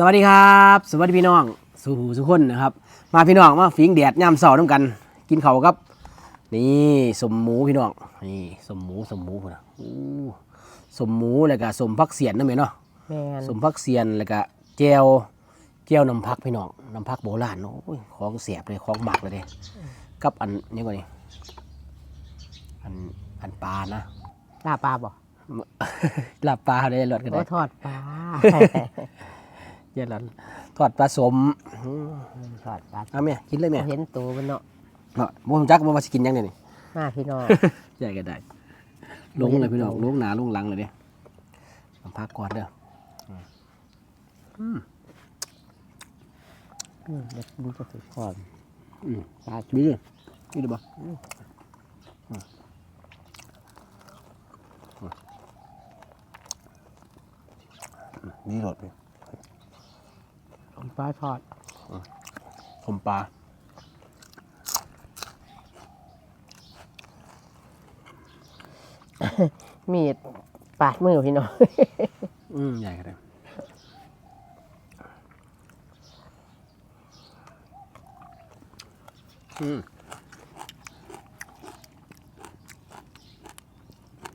สวัสดีครับ สวัสดีพี่น้องสู่หูสุกคนนะครับ มาพี่น้องมาฟิงแดดย่ำเสาร์น้ำกัน กินเขาวครับ นี่สมหมูพี่น้องนี่สมหมูสมหมูพุ่นนะอู้สมหมูแล้วก็สมพักเสียนนั่นไหมเนาะแม่นสมพักเสียนแล้วก็แจวแจวน้ำพักพี่น้องน้ำพักโบราณเนาะโอ้ยของเสียบเลยของหมักเลยเด้กับอันนี้ก่อนนี่อันอันปลานะลาปลาบ่ลาบปลาได้หลอดกันโอ้ได้ทอดปลา เย็นแล้วทอดปลาสมอืมทอดปลาเอาแม่กินเลยแม่เห็นตัวมันเนาะเนาะบ่รู้จักบ่ว่าสิกินหยังเนี่ยนี่มาพี่น้องใหญ่ก็ได้ลงเลยพี่น้องลงหนาลงหลังเลยเด้น้ำพักก่อนเด้ออืมเด็กกินจะสุดก่อนอืมปลามีดิมีดิบ่อืมมีรสพี่ ปลาทอดผมปลามีดปาดมือพี่น้องอืมใหญ่ก็ได้อืม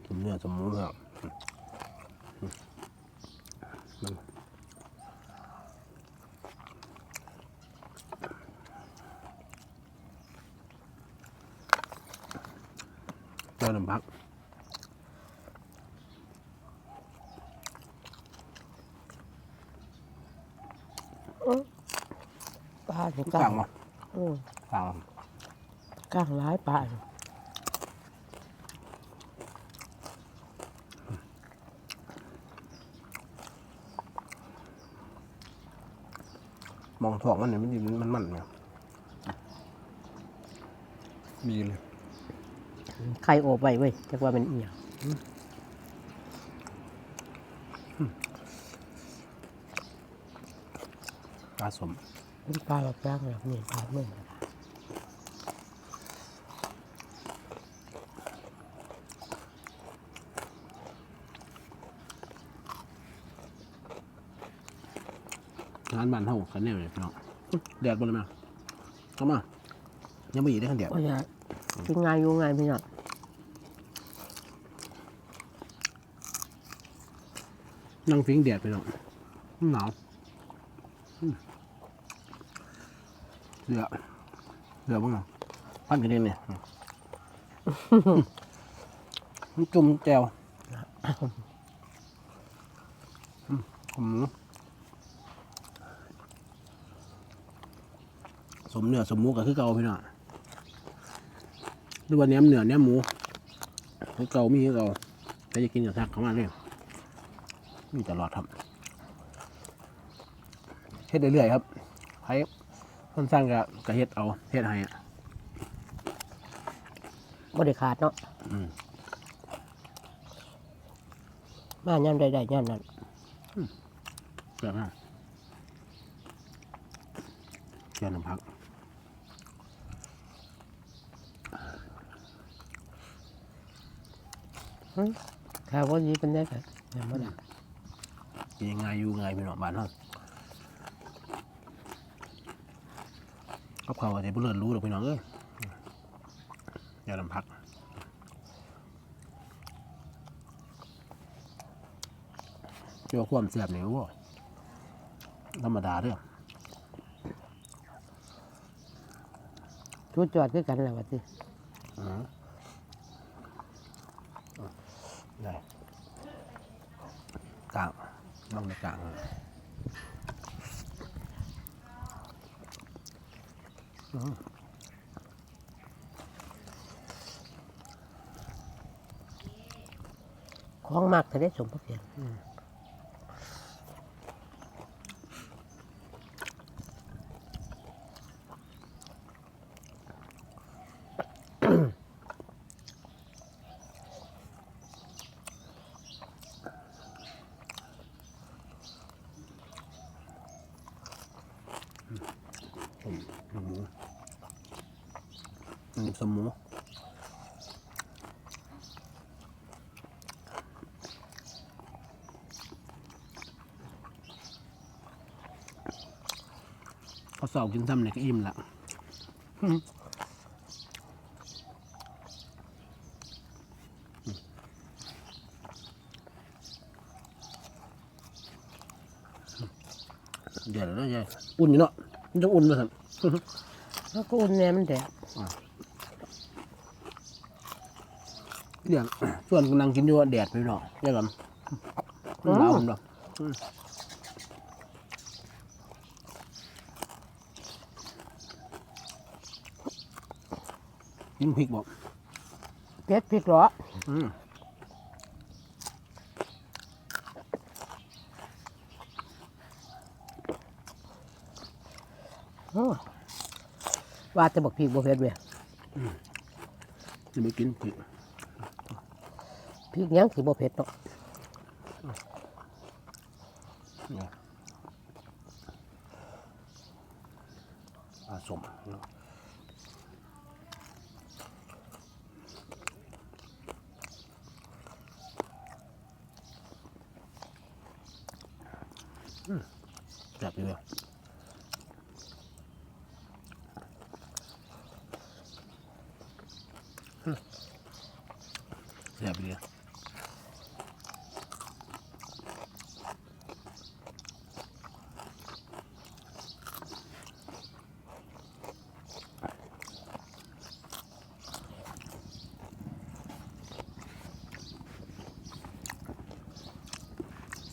สมเนื้อสมหมูครับมัน เจ้าน้ำพักปลาถึงกลางมาอืมกลางกลางร้ายปลามองทองมันเนี่ยมันดีมันมันเนี่ยมีเลย ไข่โอบไว้เว้ยจักว่าเป็นเอียงปลาสมเป็นปลาแบบย่างแบบนี้ปลาเมื่อร้านบ้านเท่ากันแน่เลยพี่น้องแดดบนเลยมั้ยเข้ามายังไม่หยีได้ขันเดียวก็จะกินง่ายอยู่ง่ายพี่น้อง นั่งฟิงแดดไปน้องมันหนาวอืมเดือดเดือบ้างเนาะพันกันเองเนี่ยมันจุ่มแจวอืมสมเนื้อสมหมูก็คือเก่าพี่น้องหรือว่าเนี้ยมเนื้อเนี้ยหมูคือเก่ามีคือเก่าแต่จะกินกับทักเขามาเนี่ย มีตลอดครับเฮ็ดเรื่อยๆครับใครคนสร้างก็ก็เฮ็ดเอาเฮ็ดให้อะบ่ได้ขาดเนาะอืมมาย่ำใดๆย่ำนั้นเกิดมาเกี่ยวน้ำพักข้าวว่าดีเป็นได้ค่ะยังไม่ได้ กินยังไงอยู่ไงพี่น้องบ้านเฮาะกับเขาวอาจจะบ่เลิศรู้หรอกพี่น้องเอ้ยเกี่ยวน้ำพักเกี่ยวความเสียบนี่โว้ยธรรมดาเด้อชุดจอดคือกันและว่าสิอืมได้กลาง ลองหนกางเลยอืมของมากแต่ได้สมพระเกียรติ หมูอันนี้ สมหมูเขาสอบกินซ้ำเนี่ยก็อิ่มละอืมเดี๋ยวแล้วยายอุ่นอยู่เนาะมันจะอุ่นมาสันแล้วก็อุ่นแน่มันแดด เดี๋ยวส่วนกำลังกินอยู่อะแดดไปเนาะเดี๋ยวก่อนมันหนาวผมดอกอืมกินพริกบอกเผ็ดพริกเหรออืมอ้อว่าจะบอกพริกบ่เผ็ดเว้ยจะไม่กินพริก พริกยังสิบ่เผ็ดเนาะเนี่ยผสมเนาะจับไปเลยอืมจับไปเลย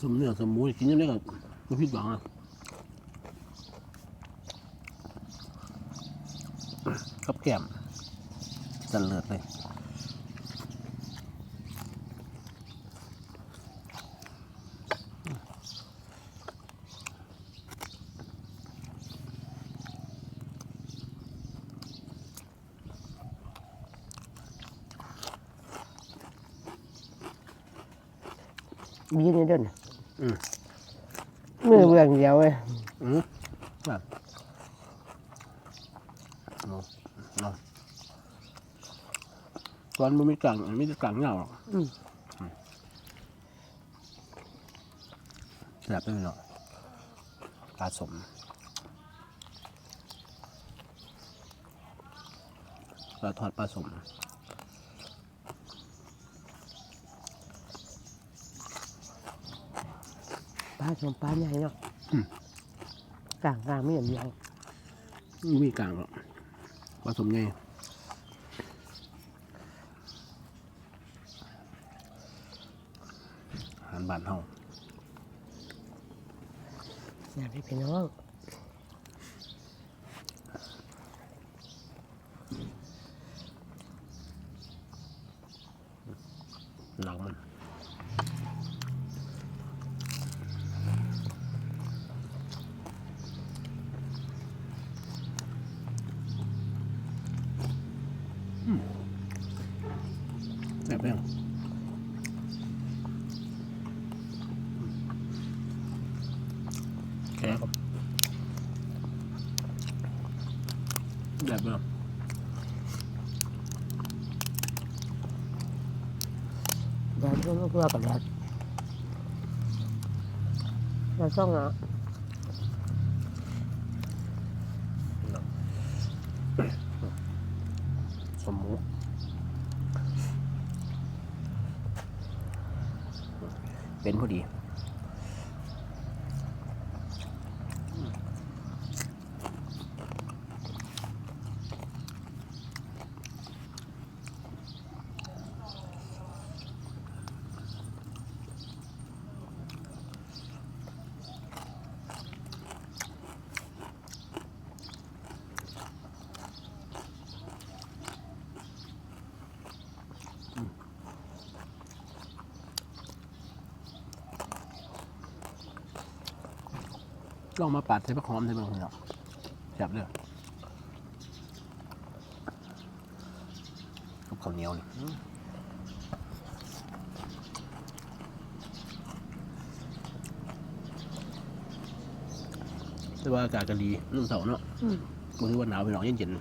ส มเนื้อสมหมูกินยังไงก็ไม่ผิดหวังอะกับแก้มสันเลิศเลยมีนี่เด้อน่ะ อืม มือเบื้องเดียวเว้ยอืมแบบเอาเอาตอนมันไม่กลางไม่ได้กลางเงาหรอกอืมแสบไปหน่อยปลาสม ปลาทอดปลาสม ปลาสมปลาใหญ่เนาะกลางกลางไม่เห็นยังไม่มีกลางหรอกปลาสมไงอาหารบ้านเฮาอยากให้พี่น้องหนังมันอืมแซ่บแป้ง แค่ครับแบบเนาะแดดเพื่อเพื่อกับแดดเราต้องอะสมหมูเป็นพอดี ลองมาปัดใส่ผักหอมใส่เบางทีเนาะจับเลยกับข้าวเหนียวนี่อื้อแต่ว่าอากาศก็ดีนุ่งเสาเนาะอืมกูถือว่าหนาวไปหน่อยเย็น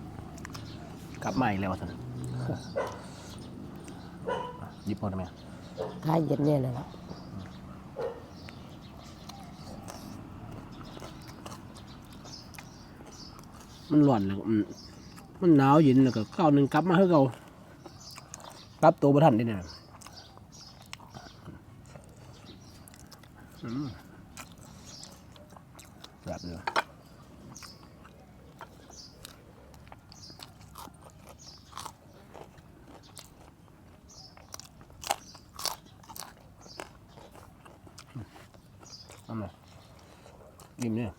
ๆกลับมาอีกแล้วสันยิบพอได้ไหมท้าเย็นเนี่ยเลยละ มันร้อนแล้วมันหนาวเย็นแล้วก็ข้าวหนึ่งกลับมาให้เรากลับตัวประทันได้เนี่ยอืมแบบนี้ทำไงยิ้มเนี่ย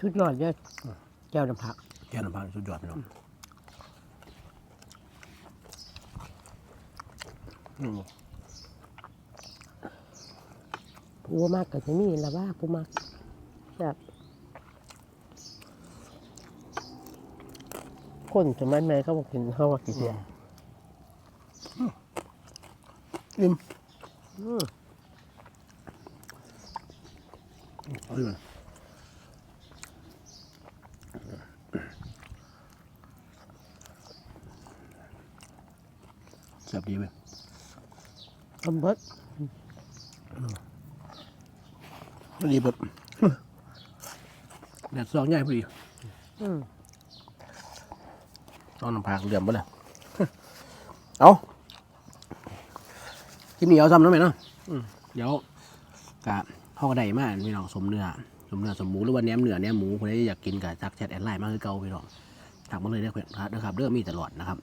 ชุดยอดเยอะเจ้าน้ำผักแค่น้ำพันสุดยอดพี่น้องอืมผู้มากก็จะมีละว่าผู้มากแบบคนสมัยใหม่เขาบอกกินเขาว่ากินเสียอิ่มอืมเอาดิมั แซ่บดีเว้ยกำเบิดพอดีแบบแดดซองใหญ่พอดีอืมต้องน้ำผักเหลี่ยมบ่เลยเอากินเหนียวซ้ำแล้วไหมเนาะอืมเดี๋ยวกะห้องใดมาพี่น้องสมเนื้อสมเนื้อสมหมูหรือว่าแหนมเนื้อแหนมหมูคนใดอยากกินกับจักแชทแอดไลน์มาคือเก่าพี่น้องถักมาเลยได้ครับนะครับเรื่องมีตลอดนะครับ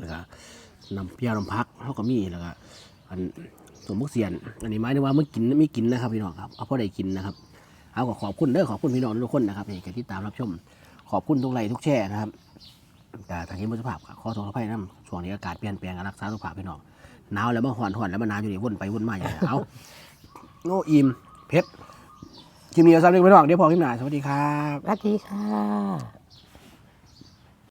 แล้วก็ นำเพียรำพักเขาก็มีแล้วก็อันสมมุกเสียน อันนี้หมายถึงว่าเมื่อกินไม่กินนะครับพี่น้องครับเอาพอได้กินนะครับเอาก็ขอบคุณเด้อขอบคุณพี่น้องทุกคนนะครับที่ติดตามรับชม ขอบคุณทุกไลค์ทุกแชร์นะครับแต่ทางนี้มุสภาพก็ขอโทษอภัยนะช่วงนี้อากาศเปลี่ยนแปลงรักษาสุขภาพพี่น้องหนาวแล้วมาห่อนห่อนแล้วมาหนาวอยู่นี่วนไปวนมาอย่างนี้เอาโนอิมเพชรคลิปนี้เอาซ้ำเรื่องพี่น้องเดี๋ยวพอคลิปหน้าสวัสดีครับสวัสดีค่ะ